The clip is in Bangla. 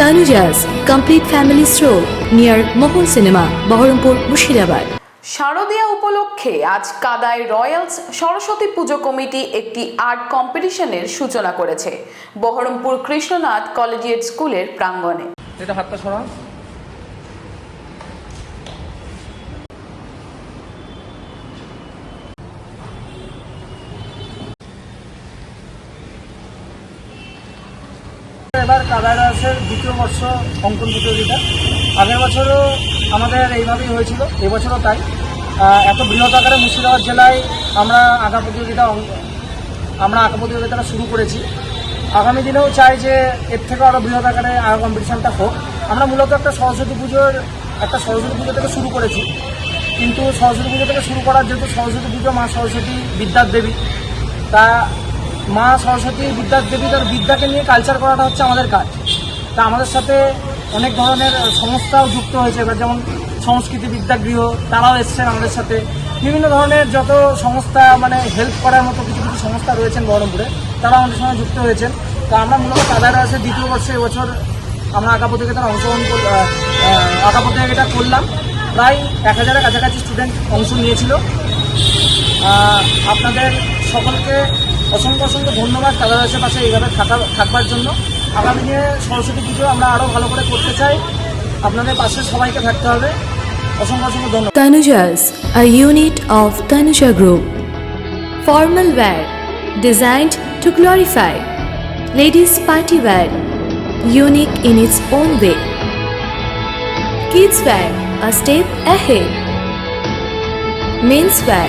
Tanujas complete family store near Mohan cinema Baharampur Murshidabad. শারদীয়া উপলক্ষে আজ কাদায় রয়্যালস সরস্বতী পুজো কমিটি একটি আর্ট কম্পিটিশনের সূচনা করেছে। বহরমপুর কৃষ্ণনাথ কলেজিয়েট স্কুলের প্রাঙ্গণে। এটা হাতটা সরা এবার কাদারাসের দ্বিতীয় বর্ষ অঙ্কন প্রতিযোগিতা। আগের বছরও আমাদের এইভাবেই হয়েছিল, এবছরও তাই। এত বৃহৎ আকারে মুর্শিদাবাদ জেলায় আমরা আঁকা প্রতিযোগিতা আমরা আঁকা প্রতিযোগিতাটা শুরু করেছি। আগামী দিনেও চাই যে এর থেকে আরও বৃহৎ আকারে আঁকা কম্পিটিশানটা হোক। আমরা মূলত একটা সরস্বতী পুজোর, একটা সরস্বতী পুজো থেকে শুরু করেছি। কিন্তু সরস্বতী পুজো থেকে শুরু করার যেহেতু সরস্বতী পুজো মা সরস্বতী বিদ্যার দেবী, তা মা সরস্বতী বিদ্যার দেবী তার বিদ্যাকে নিয়ে কালচার করাটা হচ্ছে আমাদের কাজ। তা আমাদের সাথে অনেক ধরনের সংস্থাও যুক্ত হয়েছে, এবার যেমন সংস্কৃতি বিদ্যাগৃহ, তারাও এসছেন আমাদের সাথে। বিভিন্ন ধরনের যত সংস্থা মানে হেল্প করার মতো কিছু কিছু সংস্থা রয়েছেন বহরমপুরে তারা আমাদের সঙ্গে যুক্ত হয়েছেন। তা আমরা মূলত কাদারা আছে দ্বিতীয় বর্ষে এবছর আমরা আঁকা প্রতিযোগিতার অংশগ্রহণ আঁকা প্রতিযোগিতা করলাম। প্রায় এক হাজারের কাছাকাছি স্টুডেন্ট অংশ নিয়েছিল। আপনাদের সকলকে অসংখ্য অসংখ্য ধন্যবাদ কাদারাসের পাশে এইভাবে থাকা থাকবার জন্য। আগামী দিনে সরস্বতী পুজো আমরা আরও ভালো করে করতে চাই। আপনাদের পাশে সবাইকে থাকতে হবে। অসংখ্য অসংখ্য ধন্যবাদ। Tanujas a unit of Tanuja group formal wear designed to glorify ladies party wear unique in its own way kids wear a step ahead men's wear